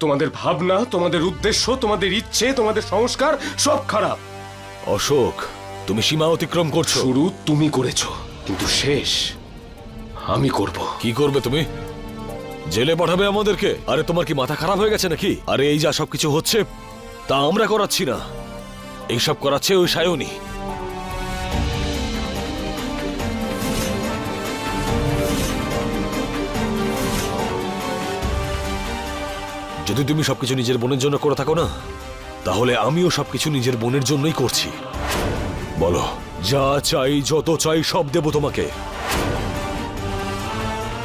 তোমাদের ভাবনা তোমাদের উদ্দেশ্য তোমাদের ইচ্ছে তোমাদের সংস্কার সব খারাপ। অশোক তুমি সীমা অতিক্রম করছ। শুরু তুমি করেছ কিন্তু শেষ আমি করব। কি করবে তুমি? জেলে পাঠাবে আমাদেরকে? আরে তোমার কি মাথা খারাপ হয়ে গেছে নাকি? আরে এই যা সবকিছু হচ্ছে তা আমরা করাচ্ছি না। এইসব করাচ্ছে ওই সায়নী। যদি তুমি সবকিছু নিজের বোনের জন্য করে থাকো না, তাহলে আমিও সবকিছু নিজের বোনের জন্যই করছি। বলো, যা চাই, যত চাই, সব দেব তোমাকে।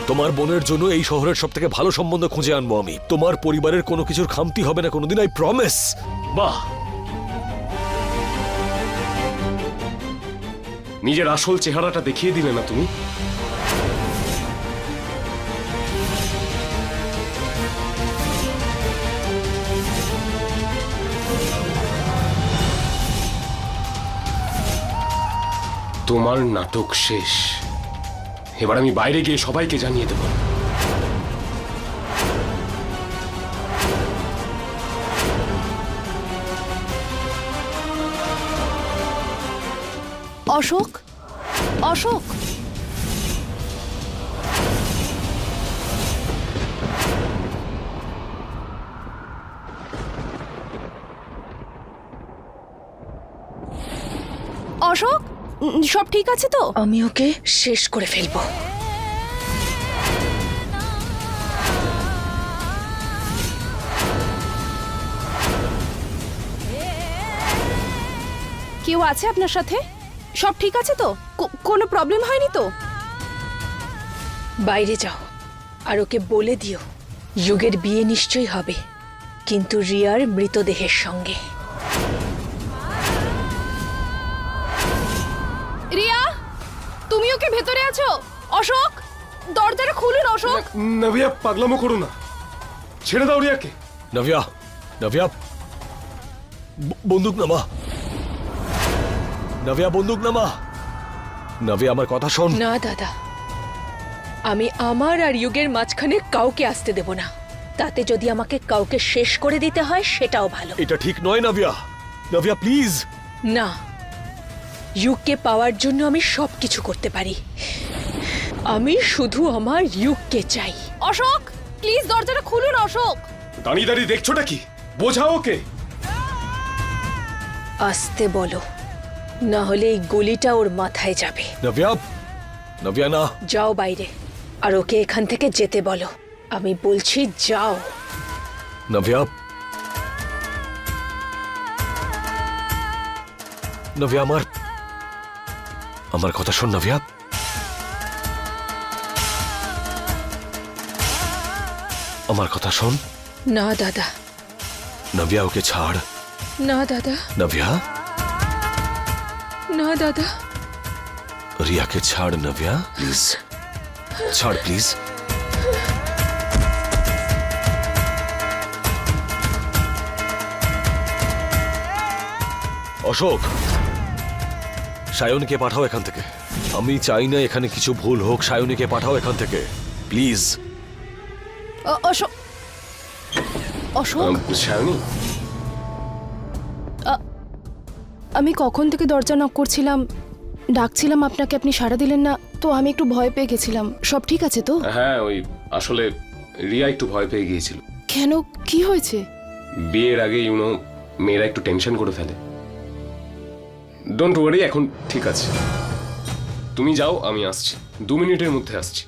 তোমার বোনের জন্য এই শহরের সব থেকে ভালো সম্বন্ধ খুঁজে আনব আমি। তোমার পরিবারের কোনো কিছুর খামতি হবে না কোনোদিন আই প্রমিস বাহ! নিজের আসল চেহারাটা দেখিয়ে দিলে না তুমি? তোমার নাটক শেষ। এবার আমি বাইরে গিয়ে সবাইকে জানিয়ে দেবো। অশোক? অশোক? সব ঠিক আছে তো? আমি ওকে শেষ করে ফেলব। কেউ আছে আপনার সাথে? সব ঠিক আছে তো? কোনো প্রবলেম হয়নি তো? বাইরে যাও আর ওকে বলে দিও যুগের বিয়ে নিশ্চয়ই হবে কিন্তু রিয়ার মৃতদেহের সঙ্গে। তুমি ভেতরে আছো? অশোক? দরজাটা খুলুন অশোক। নাভিয়া পাগলামো করো না। ছেড়ে দাও রিয়াকে। নভিয়া নভিয়া। বন্দুক নামা। নভিয়া বন্দুক নামা। নভিয়া আমার কথা শোন। না দাদা। আমি আমার আর যুগের মাঝখানে কাউকে আসতে দেব না। তাতে যদি আমাকে কাউকে শেষ করে দিতে হয় সেটাও ভালো। এটা ঠিক নয় নভিয়া। নভিয়া প্লিজ। না ইউককে পাওয়ার জন্য আমি সব কিছু করতে পারি। আমি শুধু আমার ইউককে চাই। অশোক প্লিজ দরজাটা খুলুন অশোক। দাঁড়িয়ে দাঁড়িয়ে দেখছোটা কি? বোঝাও ওকে। আসতে বলো না হলে এই গুলিটা ওর মাথায় যাবে। নভিয়া নভিয়া না। যাও বাইরে আর ওকে এখান থেকে যেতে বলো। আমি বলছি যাও। নভিয়া নভিয়া আমার আমার কথা শোন নভিয়া। আমার কথা শোন। না দাদা। নভিয়া ওকে ছাড়। না দাদা। নভিয়া? না দাদা। রিয়াকে ছাড় নভিয়া প্লিজ। ছাড় প্লিজ। অশোক। সায়নকে পাঠাও এখান থেকে। আমি চাই না এখানে কিছু ভুল হোক সায়নীকে পাঠাও এখান থেকে। প্লিজ। অশোক? অশোক সায়নী? আমি কখন থেকে দরজা নক করছিলাম ডাকছিলাম আপনাকে আপনি সাড়া দিলেন না তো আমি একটু ভয় পেয়ে গেছিলাম। সব ঠিক আছে তো? হ্যাঁ ওই আসলে রিয়া একটু ভয় পেয়ে গিয়েছিল। কেন? কি হয়েছে? বিয়ের আগে ইউনো মেয়েরা একটু টেনশন করে ফেলে। ডোন্ট ওয়ারি এখন ঠিক আছে। তুমি যাও আমি আসছি। দু মিনিটের মধ্যে আসছি।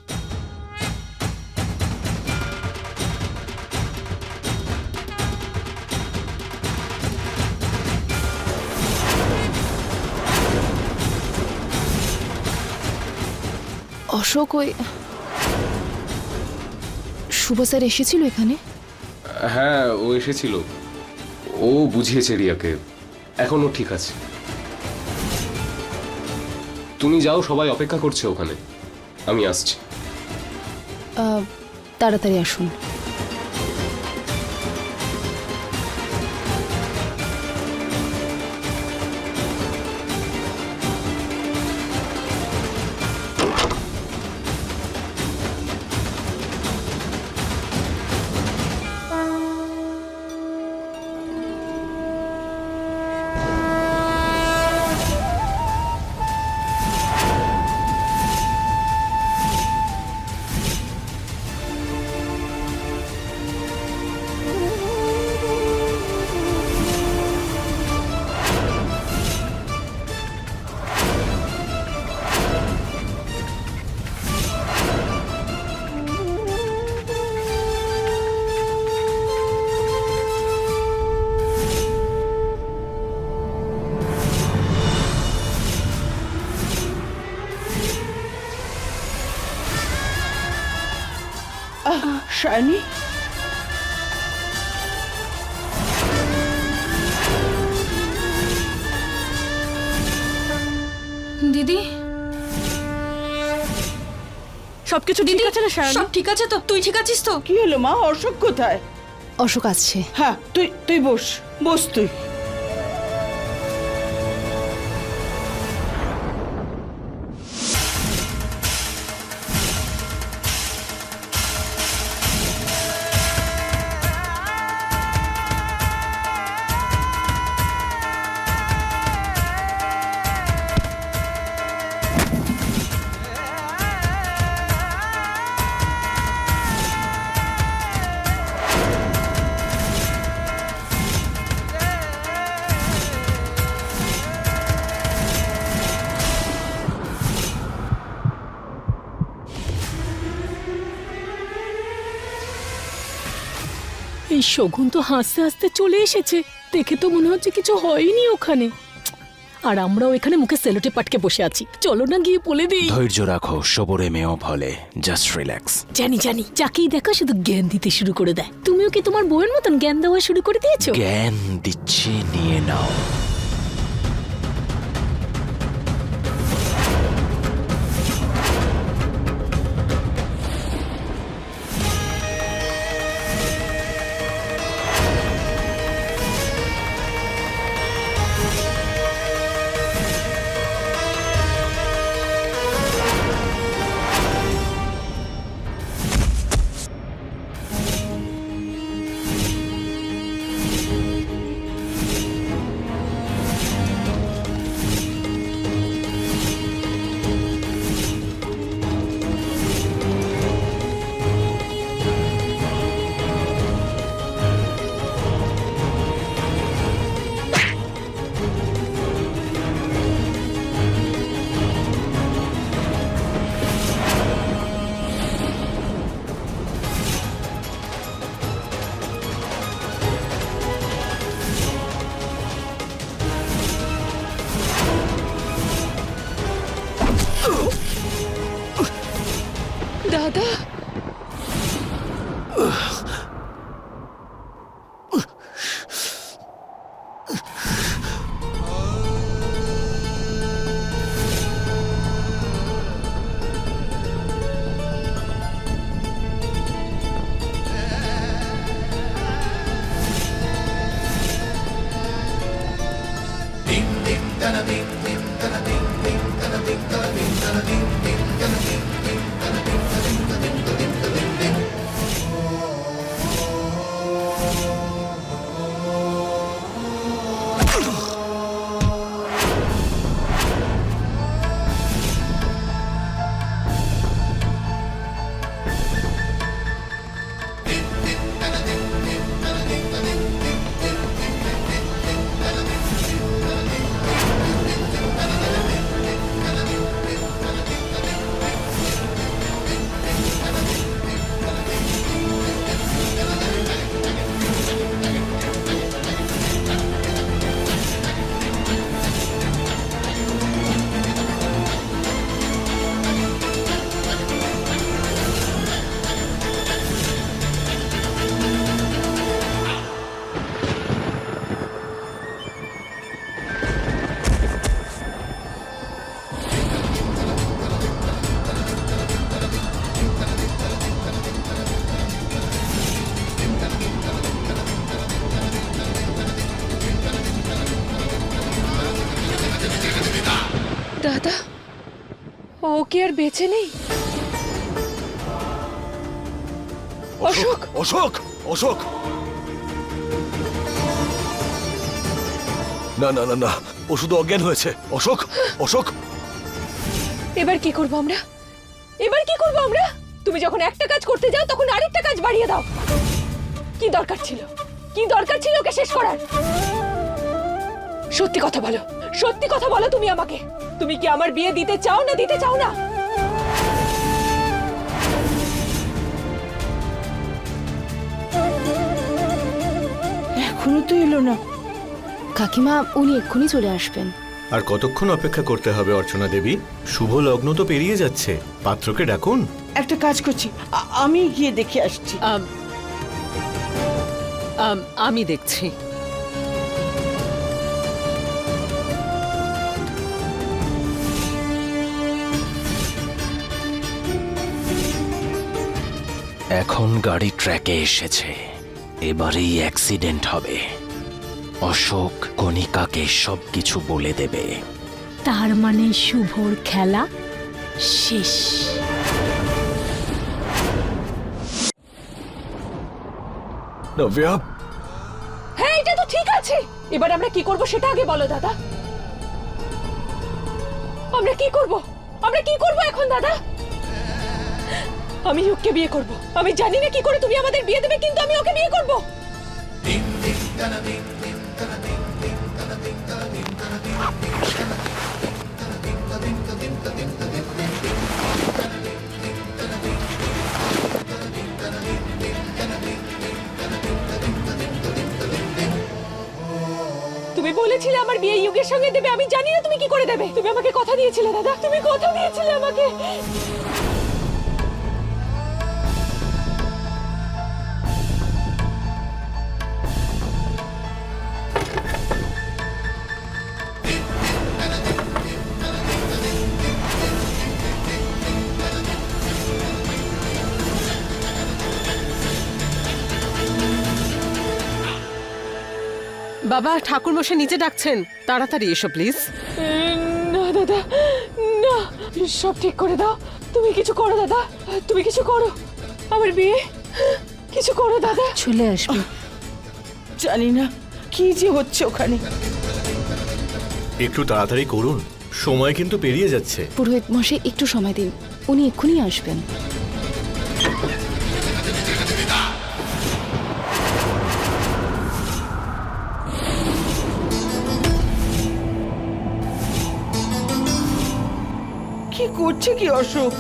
অশোক ওই শুভ স্যার এসেছিল এখানে? হ্যাঁ ও এসেছিল। ও বুঝিয়েছে রিয়াকে। এখনও ঠিক আছে। তুমি যাও সবাই অপেক্ষা করছে ওখানে। আমি আসছি। তাড়াতাড়ি আসুন। সায়নী দিদি? সবকিছু দিদি আছে না সব ঠিক আছে তো? তুই ঠিক আছিস তো? কি হলো মা? অশোক কোথায়? অশোক আছে হ্যাঁ তুই তুই বস বস তুই। এই শগুন তো হাসতে হাসতে চলে এসেছে। দেখে তো মনে হচ্ছে কিছু হয়নি ওখানে। আর আমরাও এখানে মুখে সেলোটে পাটকে বসে আছি। চলো না গিয়ে বলে দিই। ধৈর্য রাখো সবরে মেয়েও ফলে জাস্ট রিল্যাক্স জানি জানি। যাকেই দেখো শুধু জ্ঞান দিতে শুরু করে দেয়। তুমিও কি তোমার বউয়ের মতন জ্ঞান দেওয়া শুরু করে দিয়েছ? জ্ঞান দিচ্ছি নিয়ে নাও। দাদা কি আর বেঁচে নেই? অশোক! অশোক! অশোক! না না না না ও শুধু অজ্ঞান হয়েছে। অশোক! অশোক! এবার কি করব আমরা? এবার কি করব আমরা? তুমি যখন একটা কাজ করতে যাও তখন আরেকটা কাজ বাড়িয়ে দাও। কি দরকার ছিল? কি দরকার ছিল ওকে শেষ করার? সত্যি কথা বলো। সত্যি কথা বলো তুমি আমাকে। তুমি কি আমার বিয়ে দিতে চাও না দিতে চাও না? এখনও তো এলো না। কাকিমা উনি এক্ষুনি চলে আসবেন। আর কতক্ষণ অপেক্ষা করতে হবে অর্চনা দেবী? শুভ লগ্ন তো পেরিয়ে যাচ্ছে। পাত্রকে ডাকুন। একটা কাজ করছি। আ- আমি গিয়ে দেখে আসছি। আম, আম, আমি দেখছি। এখন গাড়ি ট্র্যাকে এসেছে। এবারেই অ্যাক্সিডেন্ট হবে। অশোক কণিকাকে সবকিছু বলে দেবে। তার মানে শুভর খেলা শেষ। নব্যা? হ্যাঁ এটা তো ঠিক আছে। এবার আমরা কি করব সেটা আগে বলো দাদা। আমরা কি করব? আমরা কি করব এখন দাদা? আমি ইউককে বিয়ে করব। আমি জানি না কি করে তুমি আমাদের বিয়ে দেবে, কিন্তু আমি ওকে বিয়ে করব। তুমি বলেছিলে আমার বিয়ে ইউকের সঙ্গে দেবে, আমি জানি না তুমি কি করে দেবে। তুমি আমাকে কথা দিয়েছিলে, দাদা। তুমি কথা দিয়েছিলে আমাকে। বাবা ঠাকুর মশাই নিচে ডাকছেন। তাড়াতাড়ি এসো প্লিজ। না দাদা না সব ঠিক করে দাও। তুমি কিছু করো দাদা তুমি কিছু করো। আমার বিয়ে কিছু করো দাদা। চলে আসবে। জানি না কি যে হচ্ছে ওখানে। একটু তাড়াতাড়ি করুন সময় কিন্তু পেরিয়ে যাচ্ছে। পুরোহিত মশাই একটু সময় দিন। উনি এক্ষুনি আসবেন। কি করছে কি অশোক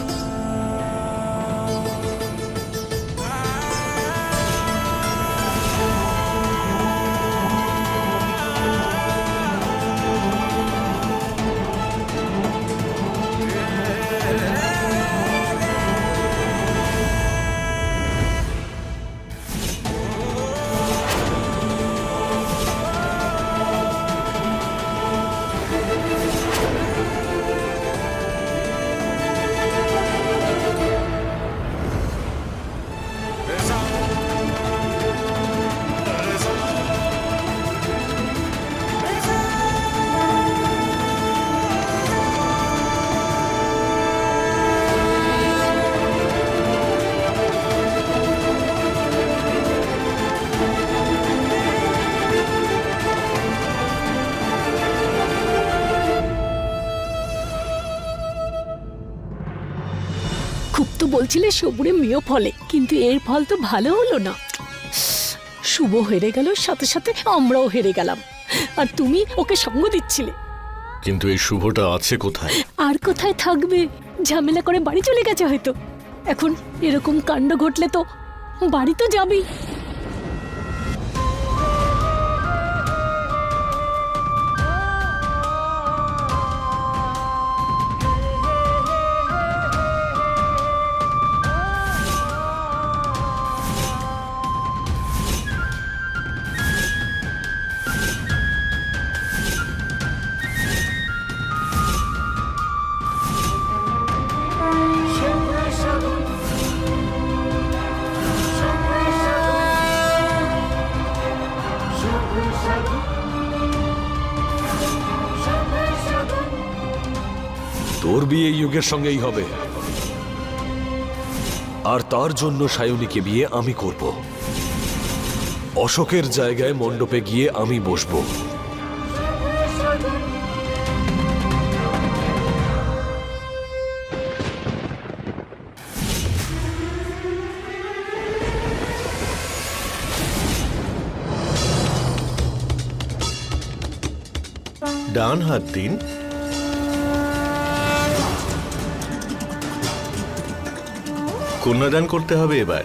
বলছিলে সবুরে মেয়েও ফলে কিন্তু এর ফল তো ভালো হলো না। শুভ হেরে গেল সাথে সাথে আমরাও হেরে গেলাম। আর তুমি ওকে সঙ্গ দিচ্ছিলে। কিন্তু এই শুভটা আছে কোথায়? আর কোথায় থাকবে? ঝামেলা করে বাড়ি চলে গেছে হয়তো। এখন এরকম কাণ্ড ঘটলে তো বাড়ি তো যাবেই। বিয়ে যুগের সঙ্গেই হবে। আর তার জন্য সায়নীকে বিয়ে আমি করব। অশোকের জায়গায় মণ্ডপে গিয়ে আমি বসবো। ডান হাত দিন। কন্যাদান করতে হবে এবার।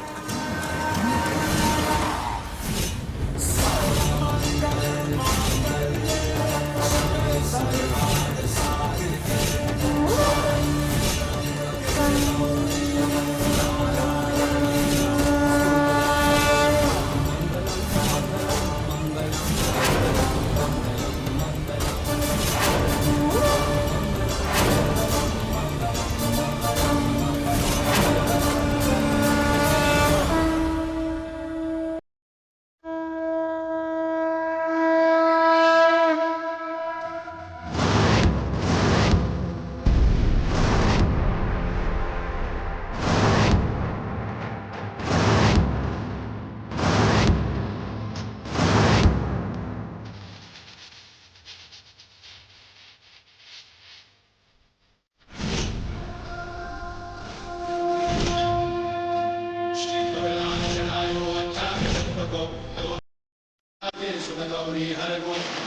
огонь.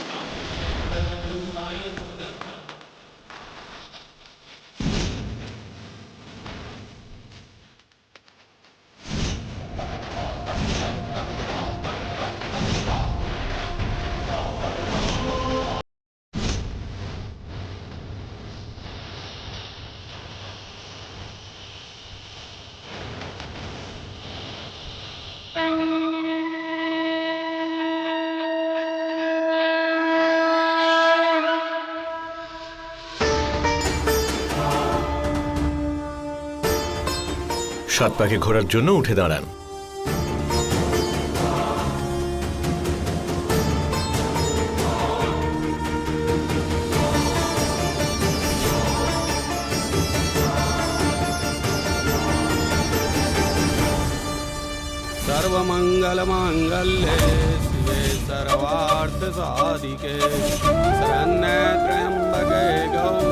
সাত পাকে ঘোরার জন্য উঠে দাঁড়ান सर्वमङ्गलमाङ्गल्ये शिवे सर्वार्थसाधिके शरण्ये त्र्यम्बके गौरी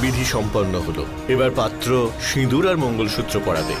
বিধি সম্পন্ন হলো। এবার পাত্র সিঁদুর আর মঙ্গলসূত্র পরাবে